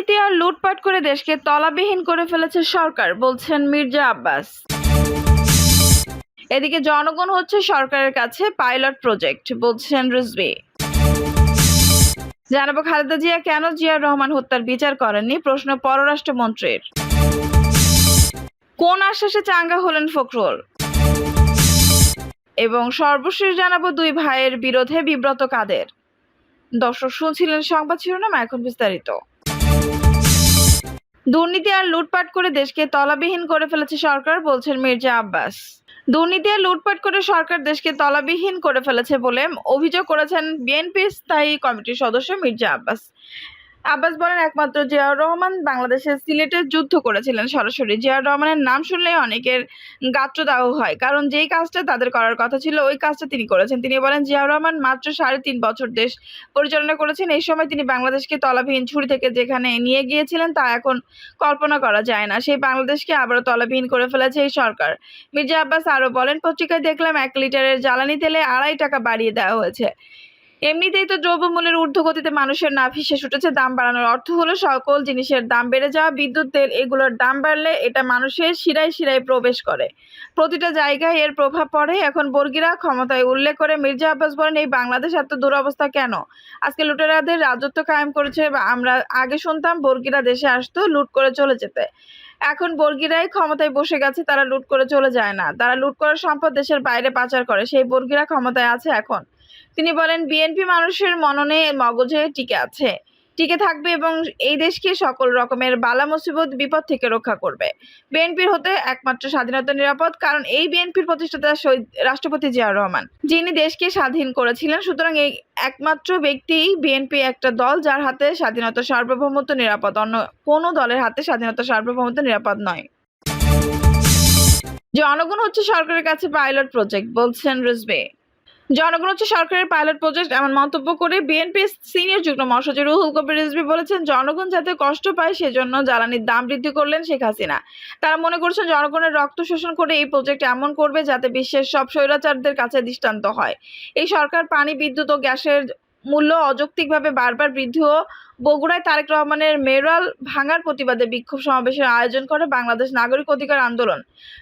দুর্নীতি আর লুটপাট করে দেশকে তলাবিহীন করে ফেলেছে সরকার, বলছেন মির্জা আব্বাস। এদিকে জনগণ হচ্ছে সরকারের কাছে পাইলট প্রজেক্ট, বলছেন রিজভি। জানাব খালেদা জিয়া কেন জিয়াউর রহমান হত্যার বিচার করেননি? প্রশ্ন পররাষ্ট্রমন্ত্রীর। কোন আশ্বাসে চাঙ্গা হলেন ফখরুল? এবং সর্বশেষ জানাব দুই ভাইয়ের বিরোধে বিব্রত কাদের? দর্শক শুনছিলেন সংবাদ শিরোনাম, এখন বিস্তারিত। দুর্নীতি আর লুটপাট করে দেশকে তলাবিহীন করে ফেলেছে সরকার, বলছেন মির্জা আব্বাস। দুর্নীতি আর লুটপাট করে সরকার দেশকে তলাবিহীন করে ফেলেছে বলে অভিযোগ করেছেন বিএনপির স্থায়ী কমিটির সদস্য মির্জা আব্বাস। আব্বাস বলেন একমাত্র জিয়াউর রহমান বাংলাদেশের সিলেটে যুদ্ধ করেছিলেন সরাসরি। জিয়াউর রহমানের নাম শুনলে অনেকের গাত্রদাহ হয়। কারণ যেই কাজটা তাদের করার কথা ছিল, ওই কাজটা তিনি করেছেন। তিনি বলেন, জিয়াউর রহমান মাত্র সাড়ে তিন বছর দেশ পরিচালনা করেছেন। এই সময় তিনি বাংলাদেশকে তলাবিহীন ছুরি থেকে যেখানে নিয়ে গিয়েছিলেন, তা এখন কল্পনা করা যায় না। সেই বাংলাদেশকে আবারও তলাবিহীন করে ফেলেছে এই সরকার। মির্জা আব্বাস আরও বলেন, পত্রিকায় দেখলাম এক লিটারের জ্বালানি তেলে আড়াই টাকা বাড়িয়ে দেওয়া হয়েছে। এমনিতেই তো দ্রব্যমূল্যের ঊর্ধ্বগতিতে মানুষের নাভি শেষ উঠেছে, দাম বাড়ানোর অর্থ হলো সকল জিনিসের দাম বেড়ে যাওয়া, বিদ্যুৎ, তেল এগুলোর দাম বাড়লে এটা মানুষের শিরায় শিরায় প্রবেশ করে। প্রতিটা জায়গায় এর প্রভাব পড়ে। এখন বর্গীরা ক্ষমতায় উল্লেখ করে মির্জা আব্বাস বলেন, এই বাংলাদেশ এত দুরবস্থা কেন? আজকে লুটেরাদের রাজত্ব কায়েম করেছে বা আমরা আগে শুনতাম বর্গীরা দেশে আসতো লুট করে চলে যেতে। এখন বর্গীরাই ক্ষমতায় বসে গেছে, তারা লুট করে চলে যায় না। তারা লুট করার সম্পদ দেশের বাইরে পাচার করে। সেই বর্গীরা ক্ষমতায় আছে এখন। তিনি বলেন বিএনপি মানুষের মননে মগজে টিকে আছে। টিকে থাকবে এবং এই দেশকে সকল রকমের বালা মুসিবত, বিপদ থেকে রক্ষা করবে। বিএনপির হতে একমাত্র স্বাধীনতা নিরাপদ, কারণ এই বিএনপির প্রতিষ্ঠাতা শহীদ রাষ্ট্রপতি জিয়াউর রহমান। যিনি দেশকে স্বাধীন করেছিলেন, সুতরাং এই একমাত্র ব্যক্তি বিএনপি একটা দল যার হাতে স্বাধীনতা সার্বভৌমত্ব নিরাপদ, অন্য কোনো দলের হাতে স্বাধীনতা সার্বভৌমত্ব নিরাপদ নয়। জনগণ হচ্ছে সরকারের কাছে পাইলট প্রজেক্ট, বলছেন রিজবে জনগণ হচ্ছে সরকারের পাইলট প্রজেক্ট এমন মন্তব্য করে বিএনপি সিনিয়র যুগ্ম মহাসচিব রুহুল কবির রিজভি বলেছেন, জনগণ যাতে কষ্ট পায় সেজন্য জ্বালানির দাম বৃদ্ধি করলেন শেখ হাসিনা। তারা মনে করছেন জনগণের রক্ত শোষণ করে এই প্রজেক্ট এমন করবে যাতে বিশ্বের সব স্বৈরাচারদের কাছে দৃষ্টান্ত হয়। এই সরকার পানি, বিদ্যুৎ ও গ্যাসের মূল্য অযৌক্তিকভাবে বারবার বৃদ্ধি ও বগুড়ায় তারেক রহমানের মেরাল ভাঙার প্রতিবাদে বিক্ষোভ সমাবেশের আয়োজন করে বাংলাদেশ নাগরিক অধিকার আন্দোলন।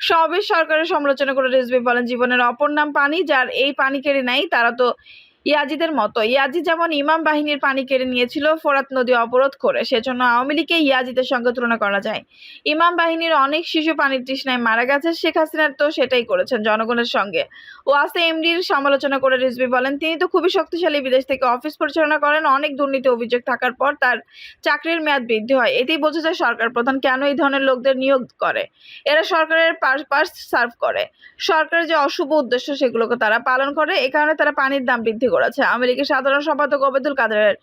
সমাবেশ সরকারের সমালোচনা করে রেজবি বলেন, জীবনের অপর নাম পানি, যার এই পানি কেড়ে নেয় তারা তো ইয়াজিদের মতো। ইয়াজিদ যেমন ইমাম বাহিনীর পানি কেড়ে নিয়েছিল, ফোরাত নদী অবরোধ করে, সেজন্য আওয়ামী লীগকে ইয়াজিদের সঙ্গে তুলনা করা যায়। ইমাম বাহিনীর অনেক শিশু পানির তৃষ্ণায় মারা গেছে, শেখ হাসিনার তো সেটাই করেছেন জনগণের সঙ্গে। ও আসে এমডির সমালোচনা করে রিজভি বলেন, তিনি তো খুবই শক্তিশালী, বিদেশ থেকে অফিস পরিচালনা করেন, অনেক দুর্নীতি অভিযোগ থাকার পর তার চাকরির মেয়াদ বৃদ্ধি হয়। এতেই বোঝা যায় সরকার প্রধান কেন এই ধরনের লোকদের নিয়োগ করে। এরা সরকারের পার্স সার্ভ করে। সরকারের যে অশুভ উদ্দেশ্য সেগুলোকে তারা পালন করে, এ কারণে তারা পানির দাম বৃদ্ধি করেছে। লীগের সাধারণ সম্পাদক ওবেদুল কাদেরের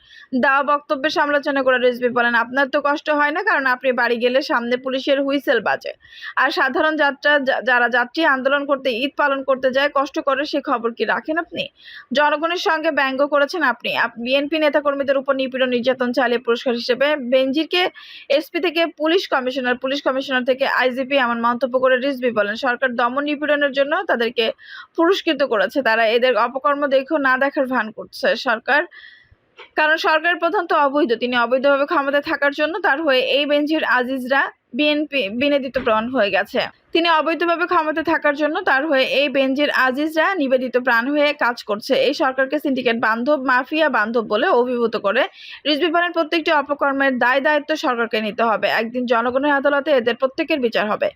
দেওয়া বক্তব্যের সমালোচনা করে রিজভি বলেন, আপনার তো কষ্ট হয় না, কারণ আপনি বাড়ি গেলে সামনে পুলিশের হুইসেল বাজে। আর সাধারণ যাত্রা যারা যাত্রী আন্দোলন করতে, ঈদ পালন করতে যায়, কষ্ট করে সে খবর কি রাখেন আপনি? জনগণের সঙ্গে ব্যঙ্গ করেছেন আপনি। বিএনপি নেতাকর্মীদের উপর নিপীড়ন, নির্যাতন চালিয়ে পুরস্কার হিসেবে বেনজিরকে এসপি থেকে পুলিশ কমিশনার পুলিশ কমিশনার থেকে আইজিপি এমন মন্তব্য করে রিজভি বলেন, সরকার দমন নিপীড়নের জন্য তাদেরকে পুরস্কৃত করেছে। তারা এদের অপকর্ম দেখেও না দেখার ভান করছে। সরকার, কারণ সরকার প্রধান তো অবৈধ। তিনি অবৈধভাবে ক্ষমতায় থাকার জন্য তার হয়ে এই বেঞ্চের আজিজরা বিএনপি, বিনোদিত প্রাণ হয়ে গেছে। তিনি অবৈধভাবে ক্ষমতায় থাকার জন্য তার হয়ে এই বেঞ্চের আজিজরা নিবেদিত প্রাণ হয়ে কাজ করছে। এই সরকারকে সিন্ডিকেট বান্ধব, মাফিয়া বান্ধব বলে অভিভূত করে। রিজভি বলেন প্রত্যেকটি অপকর্মের দায় দায়িত্ব সরকারকে নিতে হবে। একদিন জনগণের আদালতে এদের প্রত্যেকের বিচার হবে।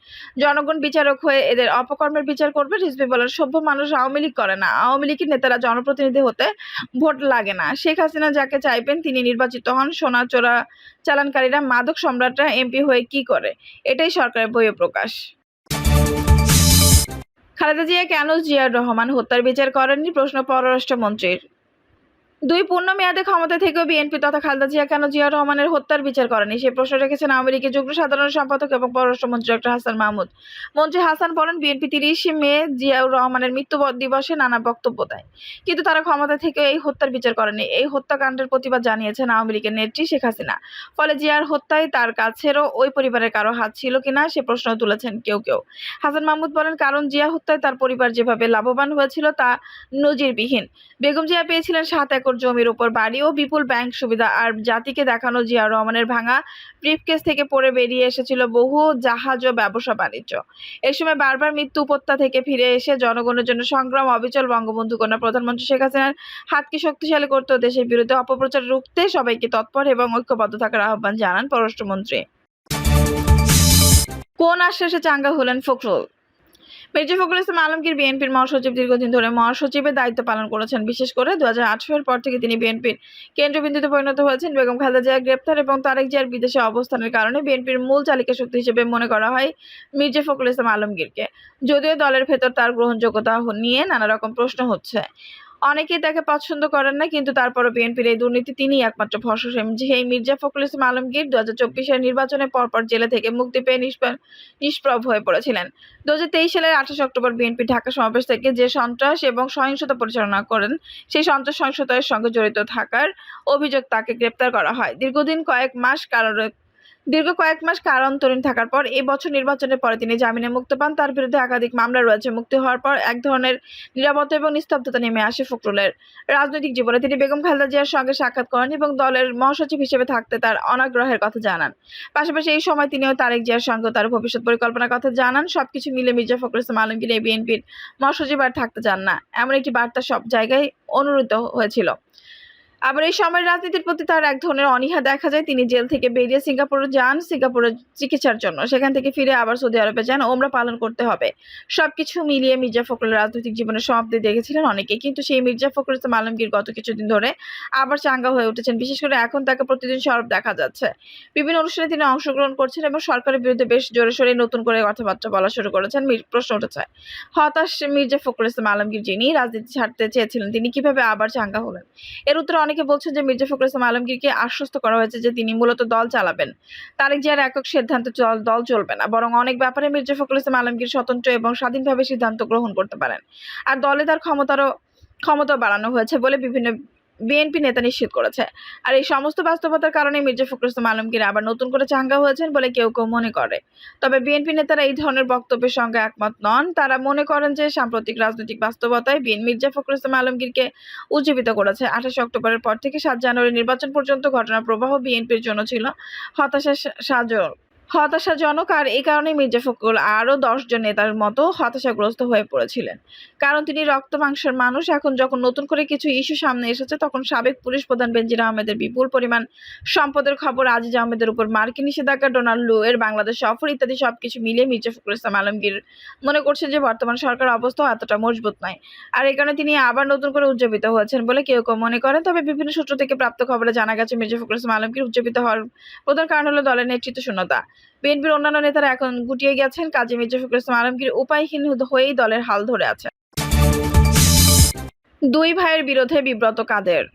জনগণ বিচারক হয়ে এদের অপকর্মের বিচার করবে। রিজভি বলেন সভ্য মানুষ আওয়ামী লীগ করে না। আওয়ামী লীগের নেতারা জনপ্রতিনিধি হতে ভোট লাগে না। শেখ হাসিনা যাকে চাইবেন, তিনি নির্বাচিত হন। সোনা চোরা চালানকারীরা, মাদক সম্রাটরা, এমপি হয়ে কি করে এটাই সরকারের বইয়ে প্রকাশ। খালেদা জিয়া কেন জিয়াউর রহমান হত্যার বিচার করেননি? প্রশ্ন পররাষ্ট্রমন্ত্রীর। দুই পূর্ণ মেয়াদে ক্ষমতা থেকেও বিএনপি তথা খালেদা জিয়া কেন জিয়াউর রহমানের হত্যার বিচার করেনি? সেই প্রশ্ন রেখেছেন আওয়ামী লীগের যুগ্ম সাধারণ সম্পাদক এবং পররাষ্ট্রমন্ত্রী ডক্টর হাসান মাহমুদ। মন্ত্রী হাসান বলেন, বিএনপি তিরিশে মে জিয়াউর রহমানের মৃত্যু দিবসে নানা বক্তব্য দেয়। কিন্তু তারা ক্ষমতা থেকেও এই হত্যার বিচার করেনি। এই হত্যাকাণ্ডের প্রতিবাদ জানিয়েছেন আওয়ামী লীগের নেত্রী শেখ হাসিনা। ফলে জিয়ার হত্যায় তার কাছেরও ওই পরিবারের কারও হাত ছিল কিনা সে প্রশ্ন তুলেছেন কেউ কেউ। হাসান মাহমুদ বলেন, কারণ জিয়া হত্যায় তার পরিবার যেভাবে লাভবান হয়েছিল তা নজিরবিহীন। বেগম জিয়া পেয়েছিলেন সাত একর একর জমির উপর বাড়ি ও বিপুল ব্যাংক সুবিধা। আর জাতিকে দেখানো জিয়া রহমানের ভাঙা ব্রিফকেস থেকে পড়ে বেরিয়ে এসেছিল বহু জাহাজ ও ব্যবসা বাণিজ্য। এই সময় বারবার মৃত্যু উপত্যা থেকে ফিরে এসে জনগণের জন্য সংগ্রাম, অবিচল বঙ্গবন্ধু কন্যা প্রধানমন্ত্রী শেখ হাসিনার হাতকে শক্তিশালী করতে দেশের বিরুদ্ধে অপপ্রচার রুখতে সবাইকে তৎপর এবং ঐক্যবদ্ধ থাকার আহ্বান জানান পররাষ্ট্রমন্ত্রী। কোন আশ্বাসে চাঙ্গা হলেন ফখরুল? মির্জা ফখরুল ইসলাম আলমগীর বিএনপির মহাসচিব দীর্ঘদিন ধরে মহাসচিবের দায়িত্ব পালন করেছেন। বিশেষ করে দু সালের পর থেকে তিনি বিএনপির কেন্দ্রবিন্দুতে পরিণত হয়েছেন। বেগম খালেদা জিয়া গ্রেপ্তার এবং তারেক জিয়ার বিদেশে অবস্থানের কারণে বিএনপির মূল চালিকা শক্তি হিসেবে মনে করা হয় মির্জা ফখরুল ইসলাম আলমগীরকে। যদিও দলের ভেতর তার গ্রহণযোগ্যতা নিয়ে নানা রকম প্রশ্ন হচ্ছে। অনেকেই তাকে পছন্দ করেন না, কিন্তু তারপরও বিএনপির এই দুর্নীতি তিনিই একমাত্র ভরসা সেই মির্জা ফখরুল ইসলাম আলমগীর দু হাজার চব্বিশের নির্বাচনের পরপর জেলে থেকে মুক্তি পেয়ে নিষ্প্রভ হয়ে পড়েছিলেন। দু হাজার তেইশ সালের আঠাশ অক্টোবর বিএনপি ঢাকা সমাবেশ থেকে যে সন্ত্রাস এবং সহিংসতা পরিচালনা করেন, সেই সন্ত্রাস সহিংসতার সঙ্গে জড়িত থাকার অভিযোগ তাকে গ্রেপ্তার করা হয়। দীর্ঘদিন কয়েক মাস কারারে দীর্ঘ কয়েক মাস কারান্তরীণ থাকার পর এই বছর নির্বাচনের পরে তিনি জামিনে মুক্তি পান। তার বিরুদ্ধে একাধিক মামলা রয়েছে। মুক্তি হওয়ার পর এক ধরনের নিরাপত্তা এবং নিস্তব্ধতা নেমে আসে ফখরুলের। রাজনৈতিক জীবনে তিনি বেগম খালেদা জিয়ার সঙ্গে সাক্ষাৎ করেন এবং দলের মহাসচিব হিসেবে থাকতে তার অনাগ্রহের কথা জানান। পাশাপাশি এই সময় তিনিও তারেক জিয়ার সঙ্গে তার ভবিষ্যৎ পরিকল্পনার কথা জানান। সবকিছু মিলে মির্জা ফখরুল ইসলাম আলমগীর এই বিএনপির মহাসচিব আর থাকতে চান না। এমন একটি বার্তা সব জায়গায় অনুরূত হয়েছিল। আবার এই সময়ের রাজনীতির প্রতি তার এক ধরনের অনীহা দেখা যায়। তিনি জেল থেকে বেরিয়ে সিঙ্গাপুরে যান, সিঙ্গাপুরে চিকিৎসার জন্য। সেখান থেকে ফিরে আবার সৌদি আরবে যান। ওমরা পালন করতে হবে। সবকিছু মিলিয়ে মির্জা ফখরুলের রাজনৈতিক জীবনের সমাপ্তি দেখেছিলেন অনেকে। কিন্তু সেই মির্জা ফখরুল, ইসলাম আলমগীর গত কিছুদিন ধরে আবার চাঙ্গা হয়ে উঠেছেন। বিশেষ করে এখন তাকে প্রতিদিন সরব দেখা যাচ্ছে। বিভিন্ন অনুষ্ঠানে তিনি অংশগ্রহণ করছেন এবং সরকারের বিরুদ্ধে বেশ জোরে সোরে নতুন করে কথাবার্তা বলা শুরু করেছেন প্রশ্ন উঠেছে। হতাশ মির্জা ফখরুল, ইসলাম আলমগীর যিনি রাজনীতি ছাড়তে চেয়েছিলেন, তিনি কীভাবে আবার চাঙ্গা হলেন? এর উত্তরে অনেকে বলছেন যে মির্জা ফখরুল ইসলাম আলমগীরকে আশ্বস্ত করা হয়েছে যে তিনি মূলত দল চালাবেন। তারেক জিয়ার একক সিদ্ধান্ত দল চলবে না, বরং অনেক ব্যাপারে মির্জা ফখরুল ইসলাম আলমগীর স্বতন্ত্র এবং স্বাধীনভাবে সিদ্ধান্ত গ্রহণ করতে পারেন। আর দলে তার ক্ষমতারও ক্ষমতা বাড়ানো হয়েছে বলে বিভিন্ন বিএনপি নেতা নিশ্চিত করেছে। আর এই সমস্ত বাস্তবতার কারণে মির্জা ফখরুল ইসলাম আলমগীর আবার নতুন করে চাঙ্গা হয়েছেন বলে কেউ কেউ মনে করে। তবে বিএনপি নেতারা এই ধরনের বক্তব্যের সঙ্গে একমত নন। তারা মনে করেন যে সাম্প্রতিক রাজনৈতিক বাস্তবতায় বিএন মির্জা ফখরুল ইসলাম আলমগীরকে উজ্জীবিত করেছে। আঠাশে অক্টোবরের পর থেকে সাত জানুয়ারি নির্বাচন পর্যন্ত ঘটনার প্রবাহ বিএনপির জন্য ছিল হতাশা সাজক হতাশাজনক আর এই কারণে মির্জা ফখরুল আরও দশজন নেতার মতো হতাশাগ্রস্ত হয়ে পড়েছিলেন। কারণ তিনি রক্ত মাংসের মানুষ। এখন যখন নতুন করে কিছু ইস্যু সামনে এসেছে, তখন সাবেক পুলিশ প্রধান বেনজির আহমেদের বিপুল পরিমাণ সম্পদের খবর, আজিজ আহমেদের উপর মার্কিন নিষেধাজ্ঞা, ডোনাল্ড লু এর, বাংলাদেশ সফর ইত্যাদি সবকিছু মিলিয়ে মির্জা ফখরুল ইসলাম আলমগীর মনে করছে যে বর্তমান সরকার অবস্থা এতটা মজবুত নয়। আর এই কারণে তিনি আবার নতুন করে উজ্জীবিত হয়েছেন বলে কেউ কেউ মনে করেন। তবে বিভিন্ন সূত্র থেকে প্রাপ্ত খবরে জানা গেছে, মির্জা ফখরুল ইসলাম আলমগীর উজ্জীবিত হওয়ার প্রধান কারণ হলো দলের নেতৃত্ব শূন্যতা বিএনপির অন্যান্য নেতারা এখন গুটিয়ে গেছেন কাজী মির্জা ফখরুল ইসলাম আলমগীর উপায়হীন হয়েই দলের হাল ধরে আছে। দুই ভাইয়ের বিরোধে বিব্রত কাদের?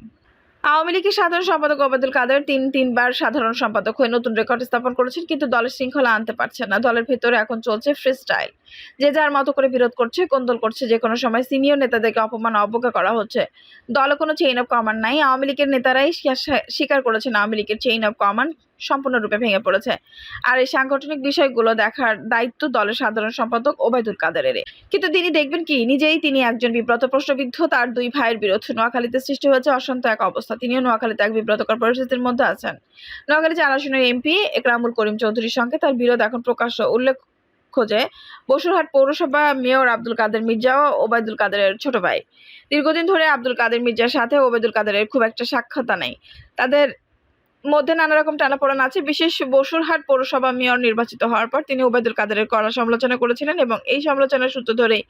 আওয়ামী লীগের সাধারণ সম্পাদক ওবায়দুল কাদের তিন তিনবার সাধারণ সম্পাদক হয়ে নতুন রেকর্ড স্থাপন করেছেন, কিন্তু দলের শৃঙ্খলা আনতে পারছেন না। দলের ভেতরে এখন চলছে ফ্রি স্টাইল যে যার মতো করে বিরোধ করছে, কোন্দল করছে যে কোনো সময় সিনিয়র নেতাদেরকে অপমান অবজ্ঞা করা হচ্ছে। দলে কোনো চেইন অফ কমান্ড নাই। আওয়ামী লীগের নেতারাই স্বীকার- করেছেন আওয়ামী লীগের চেইন অফ কমান্ড সম্পূর্ণরূপে ভেঙে পড়েছে। আর এই সাংগঠনিক বিষয়গুলো দেখার দায়িত্ব দলের সাধারণ সম্পাদক ওবায়দুল কাদেরের কিন্তু তিনি দেখবেন কি, নিজেই তিনি একজন বিব্রত প্রশ্নবিদ্ধ, তার দুই ভাইয়ের বিরুদ্ধে নোয়াখালীতে সৃষ্টি হয়েছে অশান্ত এক অবস্থা। তিনিও নোয়াখালীতে এক বিব্রতকর পরিস্থিতির মধ্যে আছেন। নোয়াখালী চার এমপি একরামুল করিম চৌধুরীর সঙ্গে তার বিরোধ এখন প্রকাশ্য। উল্লেখ খোঁজে বসুরহাট পৌরসভা মেয়র আব্দুল কাদের মির্জা ও ওবায়দুল কাদেরের ছোট ভাই। দীর্ঘদিন ধরে আব্দুল কাদের মির্জার সাথে ওবায়দুল কাদেরের খুব একটা সাক্ষাৎ নেই। তাদের মধ্যে নানা রকম টানাপোড়েন আছে। বিশেষ বসুরহাট পৌরসভা মেয়র নির্বাচিত হওয়ার পর তিনি ওবায়দুল কাদেরের কড়া সমালোচনা করেছিলেন এবং এই সমালোচনার সূত্র ধরেই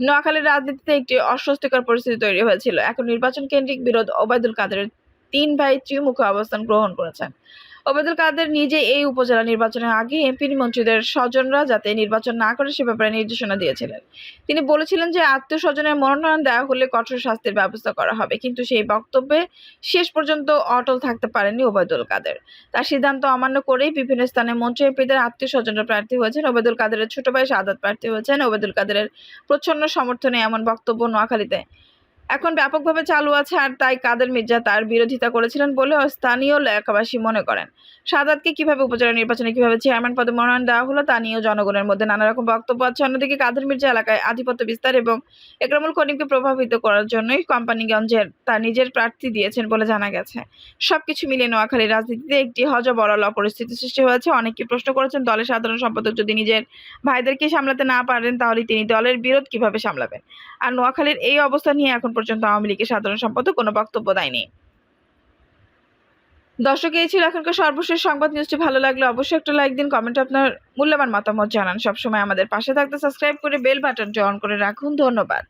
নোয়াখালীর রাজনীতিতে একটি অস্বস্তিকর পরিস্থিতি তৈরি হয়েছিল। এখন নির্বাচন কেন্দ্রিক বিরোধ ওবায়দুল কাদেরের তিন ভাই ত্রিমুখী অবস্থান গ্রহণ করেছেন। ওবায়দুল কাদের নিজে এই উপজেলা নির্বাচনের আগে এমপি মন্ত্রীদের স্বজনরা যাতে নির্বাচন না করে সে ব্যাপারে নির্দেশনা দিয়েছিলেন। তিনি বলেছিলেন যে আত্মীয় স্বজনের মনোনয়ন দেওয়া হলে কঠোর শাস্তির ব্যবস্থা করা হবে, কিন্তু সেই বক্তব্যে শেষ পর্যন্ত অটল থাকতে পারেননি ওবায়দুল কাদের। তার সিদ্ধান্ত অমান্য করেই বিভিন্ন স্থানে মন্ত্রী এমপিদের আত্মীয় স্বজনরা প্রার্থী হয়েছেন। ওবায়দুল কাদেরের ছোট ভাই সাদাত প্রার্থী হয়েছেন। ওবায়দুল কাদেরের প্রচ্ছন্ন সমর্থনে এমন বক্তব্য নোয়াখালীতে এখন ব্যাপকভাবে চালু আছে আর তাই কাদের মির্জা তার বিরোধিতা করেছিলেন বলেও স্থানীয় এলাকাবাসী মনে করেন। সাদাতকে কীভাবে উপজেলা নির্বাচনে কীভাবে চেয়ারম্যান পদে মনোনয়ন দেওয়া হলো তা নিয়েও জনগণের মধ্যে নানা রকম বক্তব্য আছে। অন্যদিকে কাদের মির্জা এলাকায় আধিপত্য বিস্তার এবং একরামুল করিমকে প্রভাবিত করার জন্যই কোম্পানিগঞ্জের তার নিজের প্রার্থী দিয়েছেন বলে জানা গেছে। সবকিছু মিলিয়ে নোয়াখালীর রাজনীতিতে একটি হজবরল পরিস্থিতি সৃষ্টি হয়েছে। অনেকে প্রশ্ন করেছেন, দলের সাধারণ সম্পাদক যদি নিজের ভাইদেরকে সামলাতে না পারেন, তাহলে তিনি দলের বিরোধ কীভাবে সামলাবেন? আর নোয়াখালীর এই অবস্থা নিয়ে এখন পর্যন্ত আওয়ামী লীগের সাধারণ সম্পাদক কোনো বক্তব্য দেয়নি। দর্শক, এই ছিল এখনকার সর্বশেষ সংবাদ। নিউজটি ভালো লাগলে অবশ্যই একটা লাইক দিন, কমেন্ট আপনার মূল্যবান মতামত জানান। সবসময় আমাদের পাশে থাকতে সাবস্ক্রাইব করে বেল বাটনটি অন করে রাখুন। ধন্যবাদ।